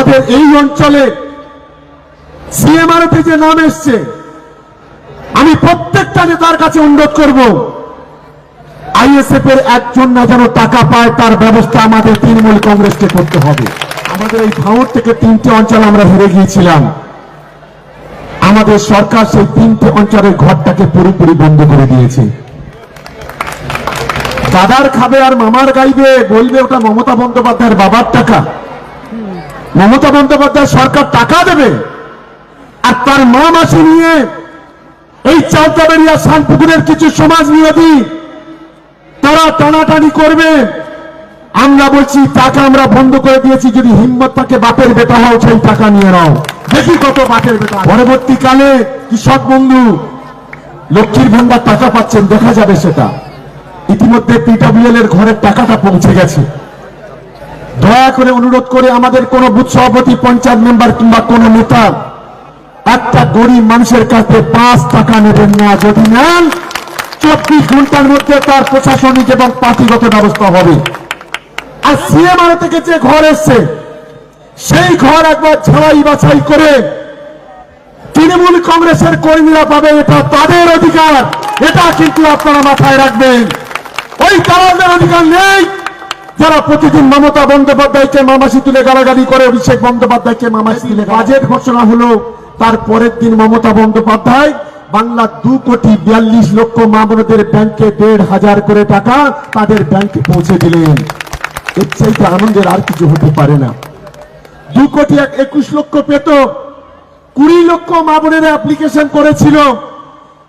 আমাদের এই অঞ্চলে সিএমআরতে যে নাম এসছে, আমি প্রত্যেকটা নেতার কাছে অনুরোধ করব আইএসএফ এর একজন না যেন টাকা পায়, তার ব্যবস্থা আমাদের তৃণমূল কংগ্রেসকে করতে হবে। আমাদের এই ভাঙর থেকে তিনটে অঞ্চল আমরা হেরে গিয়েছিলাম। আমাদের সরকার সেই তিনটে অঞ্চলের ঘরটাকে পুরোপুরি বন্ধ করে দিয়েছে। দাদার খাবে আর মামার গাইবে, বলবে ওটা মমতা বন্দ্যোপাধ্যায়ের বাবার টাকা। মমতা বন্দ্যোপাধ্যায় সরকার টাকা দেবে আর তার মা মাসি নিয়ে এই চালতাবেরিয়া শানপুকুরের কিছু সমাজ বিরোধী তারা টানাটানি করবে। আমরা বলছি, টাকা আমরা বন্ধ করে দিয়েছি, যদি হিম্মত থাকে বাপের বেটা হও, সেই টাকা নিয়ে নাও। দেখি কত বাপের বেটা পরবর্তীকালে কৃষক বন্ধু লক্ষ্মীর ভান্ডার টাকা পাচ্ছেন, দেখা যাবে সেটা। ইতিমধ্যে পিডব্লিউএল এর ঘরের টাকাটা পৌঁছে গেছে। দয়া করে অনুরোধ করে আমাদের কোন বুথ সভাপতি, পঞ্চায়েত মেম্বার কিংবা কোন নেতা একটা গরিব মানুষের কাছে পাঁচ টাকা নেবেন না। যদি নেন, চব্বিশ ঘণ্টার মধ্যে তার প্রশাসনিক এবং পার্টিগত ব্যবস্থা হবে। আর সিএমআর থেকে যে ঘর এসছে, সেই ঘর একবার ছাড়াই বাছাই করে তৃণমূল কংগ্রেসের কর্মীরা পাবে, এটা তাদের অধিকার। এটা কিন্তু আপনারা মাথায় রাখবেন। ওই দালালদের অধিকার নেই। যারা প্রতিদিন মমতা বন্দ্যোপাধ্যায়কে মামাসি তুলে গালাগালি করে, অভিষেক বন্দ্যোপাধ্যায়কে মামাসি তুলে বাজেট ঘোষণা হলো, তার পরের দিন মমতা বন্দ্যোপাধ্যায় বাংলা দু কোটি বিয়াল্লিশ লক্ষ মামলাদের ব্যাংকে দেড় হাজার করে টাকা তাদের ব্যাংকে পৌঁছে দিলেন। এর আনন্দের আর কিছু হতে পারে না। দু কোটি এক একুশ লক্ষ পেত, কুড়ি লক্ষ মা বোনেরা অ্যাপ্লিকেশন করেছিল,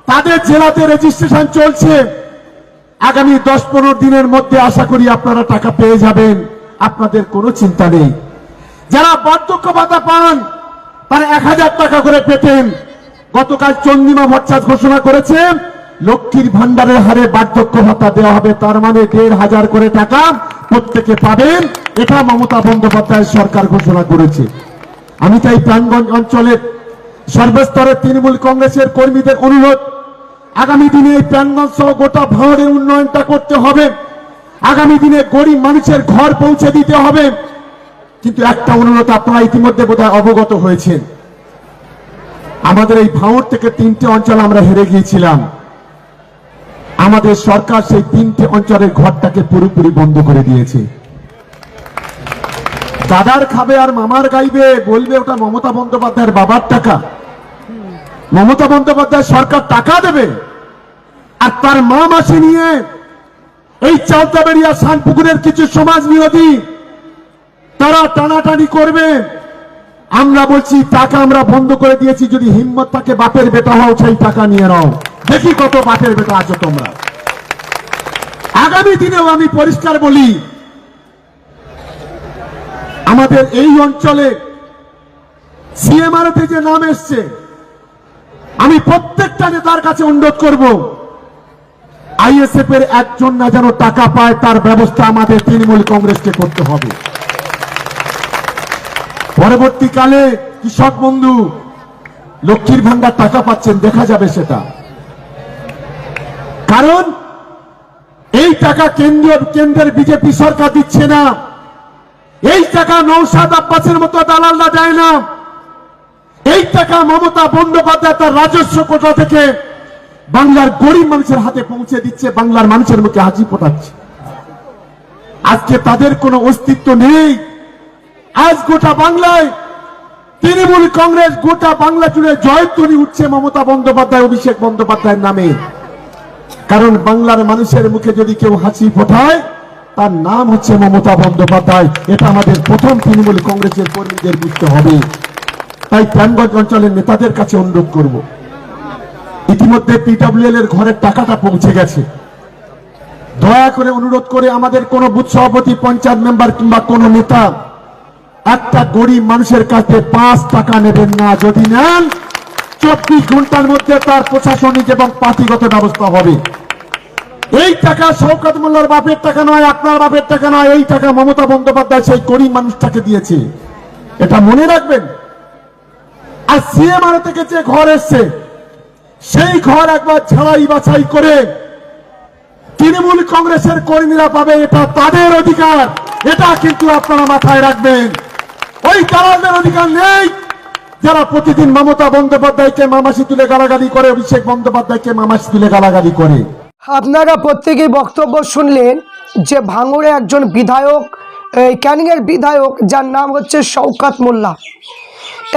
তাদের জেলাতে রেজিস্ট্রেশন চলছে। আগামী দশ পনেরো দিনের মধ্যে আশা করি আপনারা টাকা পেয়ে যাবেন। আপনাদের কোনো চিন্তা নেই। যারা বার্ধক্য ভাতা পান, তারা এক হাজার টাকা করে পেতেন। গতকাল চন্দিমা ভট্টাচার্য ঘোষণা করেছে, লক্ষ্মীর ভান্ডারের হারে বার্ধক্য ভাতা দেওয়া হবে, তার মানে দেড় হাজার করে টাকা প্রত্যেকে পাবেন। এটা মমতা বন্দ্যোপাধ্যায় সরকার ঘোষণা করেছে। আমি চাই প্রাণগঞ্জ অঞ্চলের সর্বস্তরের তৃণমূল কংগ্রেসের কর্মীদের অনুরোধ আগামী দিনে এই প্রাণগঞ্জ সহ গোটা ভাঙড়ের উন্নয়নটা করতে হবে। আগামী দিনে গরিব মানুষের ঘর পৌঁছে দিতে হবে। কিন্তু একটা অনুরোধ আপনারা ইতিমধ্যে বোধহয় অবগত হয়েছেন। আমাদের এই ভাঙড় থেকে তিনটে অঞ্চল আমরা হেরে গিয়েছিলাম। আমাদের সরকার সেই তিনটে অঞ্চলের ঘরটাকে পুরোপুরি বন্ধ করে দিয়েছে। দাদার খাবে আর মামার গাইবে, বলবে ওটা মমতা বন্দ্যোপাধ্যায়ের বাবার টাকা। মমতা বন্দ্যোপাধ্যায় সরকার টাকা দেবে আর তার মা মাসি নিয়ে এই চালতাবেরিয়া শানপুকুরের কিছু সমাজ বিরোধী তারা টানাটানি করবে। আমরা বলছি, টাকা আমরা বন্ধ করে দিয়েছি, যদি হিম্মত থাকে বাপের বেটা হও, সেই টাকা নিয়ে নাও। দেখি কত বাপের বেটা আছো তোমরা। আগামী দিনেও আমি পরিষ্কার বলি, আমাদের এই অঞ্চলে সিএমআরতে যে নাম এসছে আমি প্রত্যেকটা নেতার কাছে অনুরোধ করব আইএসএফ এর একজন না যেন টাকা পায়, তার ব্যবস্থা আমাদের তৃণমূল কংগ্রেসকে করতে হবে। পরবর্তীকালে কৃষক বন্ধু লক্ষ্মীর ভান্ডার টাকা পাচ্ছেন, দেখা যাবে সেটা। কারণ এই টাকা কেন্দ্রীয়, কেন্দ্রের বিজেপি সরকার দিচ্ছে না। এই টাকা নৌসাদ আব্বাসের মতো দালালরা দেয় না। এই টাকা মমতা বন্দ্যোপাধ্যায় তার রাজস্ব কোটা থেকে বাংলার গরিব মানুষের হাতে পৌঁছে দিচ্ছে, বাংলার মানুষের মুখে হাসি ফোটাচ্ছে। আজকে তাদের কোনো অস্তিত্ব নেই। আজ গোটা বাংলায় তৃণমূল কংগ্রেস গোটা বাংলা জুড়ে জয়ধ্বনি উঠছে মমতা বন্দ্যোপাধ্যায়, অভিষেক বন্দ্যোপাধ্যায়ের নামে। কারণ বাংলার মানুষের মুখে যদি কেউ হাসি ফোটায়, তার নাম হচ্ছে মমতা বন্দ্যোপাধ্যায়। এটা আমাদের প্রথম তৃণমূল কংগ্রেসের কর্মীদের বুঝতে হবে। তাই প্রাণগঞ্জ অঞ্চলের নেতাদের কাছে অনুরোধ করব। ইতিমধ্যে পিডব্লিউএল এর ঘরের টাকাটা পৌঁছে গেছে। দয়া করে অনুরোধ করে আমাদের কোন বুথ সভাপতি, পঞ্চায়েত মেম্বার কিংবা কোন নেতা একটা গরিব মানুষের কাছে পাঁচ টাকা নেবেন না। যদি নেন, চব্বিশ ঘণ্টার মধ্যে তার প্রশাসনিক এবং পার্টিগত ব্যবস্থা হবে। এই টাকা শওকত মোল্লার বাপের টাকা নয়, আপনার বাপের টাকা নয়, এই টাকা মমতা বন্দ্যোপাধ্যায় সেই গরিব মানুষটাকে দিয়েছে। এটা মনে রাখবেন? আর সিএমআর থেকে যে ঘর এসছে, সেই ঘর একবার ছাড়াই বাছাই করে তৃণমূল কংগ্রেসের কর্মীরা পাবে, এটা তাদের অধিকার, এটা কিন্তু আপনারা মাথায় রাখবেন। ওই দালালদের অধিকার নেই। যারা প্রতিদিন মমতা বন্দ্যোপাধ্যায়কে মামাসি তুলে গালাগালি করে, অভিষেক বন্দ্যোপাধ্যায়কে মামাসি তুলে গালাগালি করে। আপনারা প্রত্যেকেই বক্তব্য শুনলেন যে ভাঙড়ে একজন বিধায়ক ক্যানিংয়ের বিধায়ক, যার নাম হচ্ছে শওকাত মোল্লা।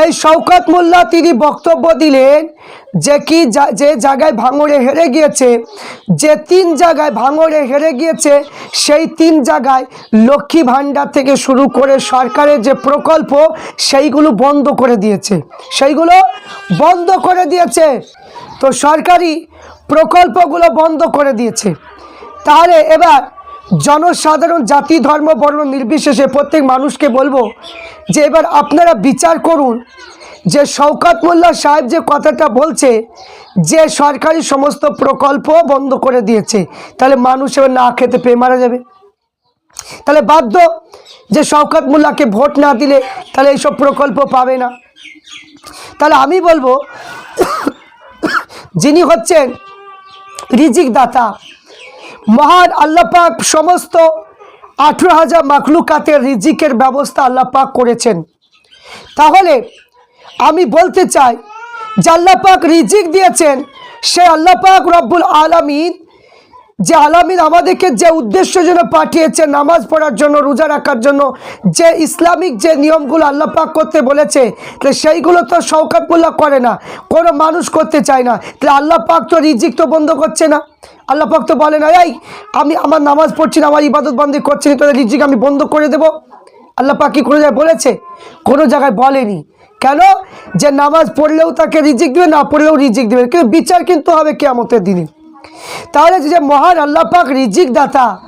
এই শওকাত মোল্লা তিনি বক্তব্য দিলেন যে কি যে জায়গায় ভাঙড়ে হেরে গিয়েছে, যে তিন জায়গায় ভাঙড়ে হেরে গিয়েছে, সেই তিন জায়গায় লক্ষ্মী ভাণ্ডার থেকে শুরু করে সরকারের যে প্রকল্প, সেইগুলো বন্ধ করে দিয়েছে। সেইগুলো বন্ধ করে দিয়েছে। তো সরকারি প্রকল্পগুলো বন্ধ করে দিয়েছে। তাহলে এবার জনসাধারণ জাতি, ধর্ম, বর্ণ নির্বিশেষে প্রত্যেক মানুষকে বলব যে এবার আপনারা বিচার করুন, যে শওকাত মোল্লা সাহেব যে কথাটা বলছে, যে সরকারি সমস্ত প্রকল্প বন্ধ করে দিয়েছে, তাহলে মানুষ এবার না খেতে পেয়ে মারা যাবে। তাহলে বাধ্য যে শওকাত মোল্লাকে ভোট না দিলে তাহলে এইসব প্রকল্প পাবে না। তাহলে আমি বলব, যিনি হচ্ছেন রিজিক দাতা মহান আল্লাহ পাক সমস্ত আঠেরো হাজার মাখলুকাতের রিজিকের ব্যবস্থা আল্লাহ পাক করেছেন। তাহলে আমি বলতে চাই, যে আল্লাহ পাক রিজিক দিয়েছেন, সে আল্লাহ পাক রব্বুল আলামিন যে আলামিন আমাদেরকে যে উদ্দেশ্য জন্য পাঠিয়েছে নামাজ পড়ার জন্য, রোজা রাখার জন্য, যে ইসলামিক যে নিয়মগুলো আল্লাহ পাক করতে বলেছে তাহলে সেইগুলো তো শওকাত মোল্লা করে না, কোনো মানুষ করতে চায় না। তাহলে আল্লাহ পাক তো রিজিক তো বন্ধ করছে না। আল্লাহ পাক তো বলে না, এই, আমি আমার নামাজ পড়ছি না, আমার ইবাদত বন্দি করছি না, তোদের রিজিক আমি বন্ধ করে দেবো। আল্লাহ পাক কি কোনো জায়গায় বলেছে? কোনো জায়গায় বলেনি। কেন? যে নামাজ পড়লেও তাকে রিজিক দেবে, না পড়লেও রিজিক দেবে। কিন্তু বিচার কিন্তু হবে কেয়ামতের দিনে। তাহলে যে মহান আল্লাহ পাক রিজিক দাতা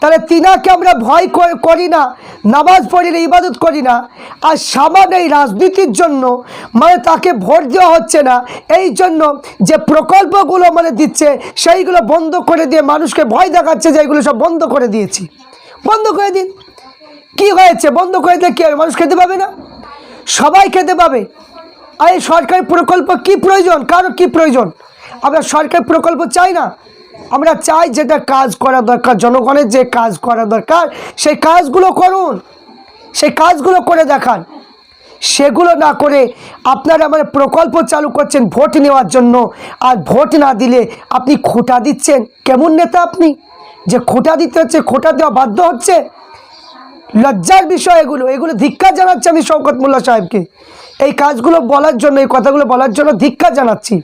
তাহলে তিনাকে আমরা ভয় করে- করি না, নামাজ পড়ি না, ইবাদত করি না, আর সামান্য এই রাজনীতির জন্য মানে তাকে ভোট দেওয়া হচ্ছে না, এই জন্য যে প্রকল্পগুলো মানে দিচ্ছে, সেইগুলো বন্ধ করে দিয়ে মানুষকে ভয় দেখাচ্ছে যে এগুলো সব বন্ধ করে দিয়েছি। বন্ধ করে দিন। কি হয়েছে? বন্ধ করে দিলে কি হবে মানুষ খেতে পাবে না? সবাই খেতে পাবে। আর এই সরকারি প্রকল্প কি প্রয়োজন? কারও কি প্রয়োজন? আমরা সরকারি প্রকল্প চাই না। আমরা চাই যেটা কাজ করা দরকার, জনগণের যে কাজ করা দরকার, সেই কাজগুলো করুন। সেই কাজগুলো করে দেখান। সেগুলো না করে আপনারা মানে প্রকল্প চালু করছেন ভোট নেওয়ার জন্য, আর ভোট না দিলে আপনি খোটা দিচ্ছেন। কেমন নেতা আপনি? যে খোটা দিতে হচ্ছে, খোটা দেওয়া বাধ্য হচ্ছে। লজ্জার বিষয় এগুলো এগুলো ধিক্কার জানাচ্ছি আমি শওকত মোল্লা সাহেবকে। এই কাজগুলো বলার জন্য, এই কথাগুলো বলার জন্য ধিক্কার জানাচ্ছি।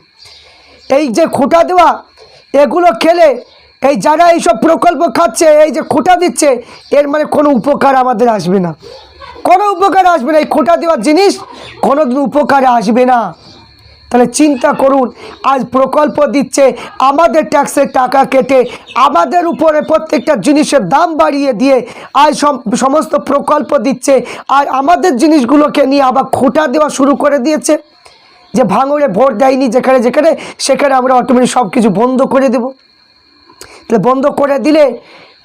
এই যে খুঁটা দেওয়া, এগুলো খেলে এই যারা এইসব প্রকল্প খাচ্ছে, এই যে খুঁটা দিচ্ছে, এর মানে কোনো উপকার আমাদের আসবে না। কোনো উপকার আসবে না। এই খুঁটা দেওয়ার জিনিস কোনো দিন উপকারে আসবে না। তাহলে চিন্তা করুন, আজ প্রকল্প দিচ্ছে, আমাদের ট্যাক্সের টাকা কেটে আমাদের উপরে প্রত্যেকটা জিনিসের দাম বাড়িয়ে দিয়ে আজ সম- সমস্ত প্রকল্প দিচ্ছে, আর আমাদের জিনিসগুলোকে নিয়ে আবার খোঁটা দেওয়া শুরু করে দিয়েছে। যে ভাঙড়ে ভোট দেয়নি যেখানে যেখানে, সেখানে আমরা অটোমেটিক সব কিছু বন্ধ করে দেব। তাহলে বন্ধ করে দিলে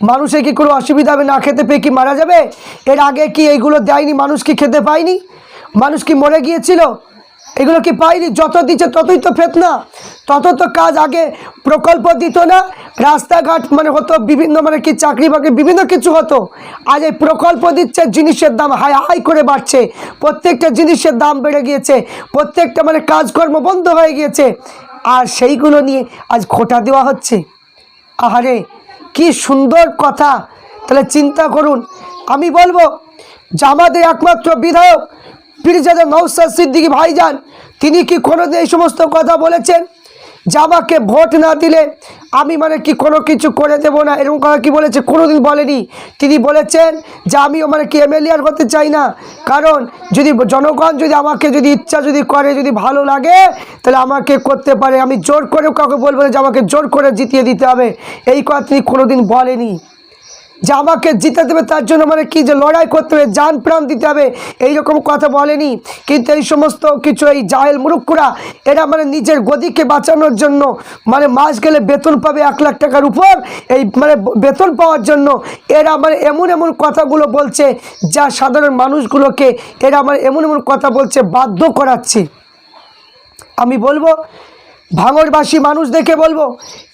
মানুষের কি কোনো অসুবিধা হবে? না খেতে পেয়ে কি মারা যাবে? এর আগে কি এইগুলো দেয়নি? মানুষ কি খেতে পায়নি? মানুষ কি মরে গিয়েছিল? এগুলো কি পাইনি? যত দিচ্ছে ততই তো ফেতনা। তত তো কাজ আগে প্রকল্প দিত না, রাস্তাঘাট মানে হতো বিভিন্ন মানে কি চাকরি বাকরি বিভিন্ন কিছু হতো। আজ এই প্রকল্প দিচ্ছে, জিনিসের দাম হাই হাই করে বাড়ছে। প্রত্যেকটা জিনিসের দাম বেড়ে গিয়েছে। প্রত্যেকটা মানে কাজকর্ম বন্ধ হয়ে গিয়েছে। আর সেইগুলো নিয়ে আজ খোটা দেওয়া হচ্ছে। আহারে, কি সুন্দর কথা। তাহলে চিন্তা করুন। আমি বলব যে আমাদের একমাত্র বিধায়ক পীরজাদা নৌসাদ সিদ্দিকী ভাইজান, তিনি কি কোনোদিন এই সমস্ত কথা বলেছেন? যে আমাকে ভোট না দিলে আমি মানে কি কোনো কিছু করে দেব না? এরকম কথা কি বলেছে? কোনোদিন বলেনি। তিনি বলেছেন যে আমিও মানে কি এমএলএ আর হতে চাই না। কারণ যদি জনগণ যদি আমাকে যদি ইচ্ছা যদি করে, যদি ভালো লাগে, তাহলে আমাকে করতে পারে। আমি জোর করে কাউকে বলব না যে আমাকে জোর করে জিতিয়ে দিতে হবে। এই কথা তিনি কোনোদিন বলেনি। যে আমাকে জিতে দেবে, তার জন্য মানে কি যে লড়াই করতে হবে যান প্রাণ দিতে হবে, এইরকম কথা বলেনি। কিন্তু এই সমস্ত কিছু, এই জাহেল মুরুক্ষরা, এরা মানে নিজের গদিকে বাঁচানোর জন্য মানে মাস গেলে বেতন পাবে এক লাখ টাকার উপর, এই মানে বেতন পাওয়ার জন্য, এরা মানে এমন এমন কথাগুলো বলছে যা সাধারণ মানুষগুলোকে এরা মানে এমন এমন কথা বলছে, বাধ্য করাচ্ছে। আমি বলব, ভাঙড়বাসী মানুষ দেখে বলব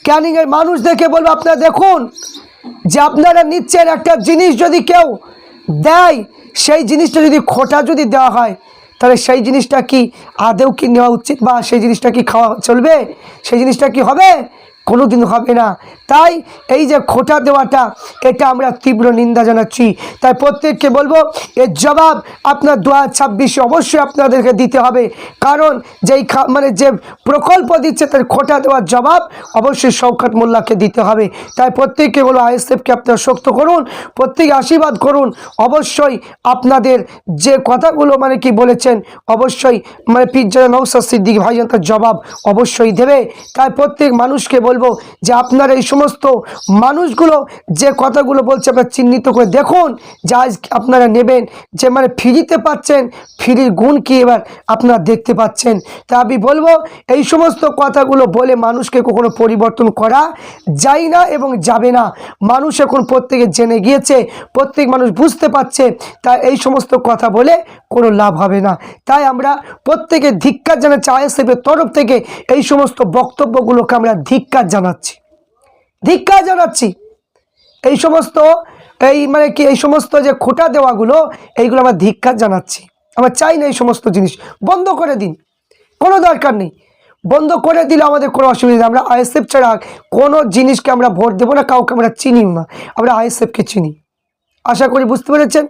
ক্যানিংয়ের মানুষ দেখে বলব, আপনারা দেখুন যে আপনারা নিচ্ছেন একটা জিনিস যদি কেউ দেয়, সেই জিনিসটা যদি খোটা যদি দেওয়া হয়, তাহলে সেই জিনিসটা কি আদেও কি নেওয়া উচিত বা সেই জিনিসটা কি খাওয়া চলবে? সেই জিনিসটা কি হবে? কোনো দিন হবে না। তাই এই যে খোটা দেওয়াটা, এটা আমরা তীব্র নিন্দা জানাচ্ছি। তাই প্রত্যেককে বলব, এর জবাব আপনার দু হাজার ছাব্বিশে অবশ্যই আপনাদেরকে দিতে হবে। কারণ যেই মানে যে প্রকল্প দিচ্ছে, তার খোটা দেওয়ার জবাব অবশ্যই শৌকত মোল্লাকে দিতে হবে। তাই প্রত্যেককে বলো আইএসএফকে আপনারা শক্ত করুন প্রত্যেকে আশীর্বাদ করুন। অবশ্যই আপনাদের যে কথাগুলো মানে কি বলেছেন, অবশ্যই মানে পিজ্জা নৌসাদ সিদ্দিক ভাইজান তার জবাব অবশ্যই দেবে। তাই প্রত্যেক মানুষকে বলব যে আপনারা এই সমস্ত মানুষগুলো যে কথাগুলো বলছে আপনারা চিহ্নিত করে দেখুন যে আপনারা নেবেন, যে মানে ফ্রিতে পাচ্ছেন, ফ্রির গুণ কি এবার আপনারা দেখতে পাচ্ছেন। তা আমি বলব এই সমস্ত কথাগুলো বলে মানুষকে কখনো পরিবর্তন করা যায় না এবং যাবে না। মানুষ এখন প্রত্যেকে জেনে গিয়েছে, প্রত্যেক মানুষ বুঝতে পারছে তাই এই সমস্ত কথা বলে কোনো লাভ হবে না। তাই আমরা প্রত্যেকে ধিক্কার জানাচ্ছি আইএসএফের তরফ থেকে এই সমস্ত বক্তব্যগুলোকে আমরা ধিক্কার জানাচ্ছি। ধিক্কার জানাচ্ছি। এই সমস্ত, এই মানে কি, এই সমস্ত যে খোটা দেওয়াগুলো, এইগুলো আমরা ধিক্কার জানাচ্ছি। আমরা চাই না এই সমস্ত জিনিস। বন্ধ করে দিন। কোনো দরকার নেই। বন্ধ করে দিলে আমাদের কোনো অসুবিধা নেই। আমরা আইএসএফ ছাড়া কোনো জিনিসকে আমরা ভোট দেবো না, কাউকে আমরা চিনিও না। আমরা আইএসএফকে চিনি। আশা করি বুঝতে পেরেছেন?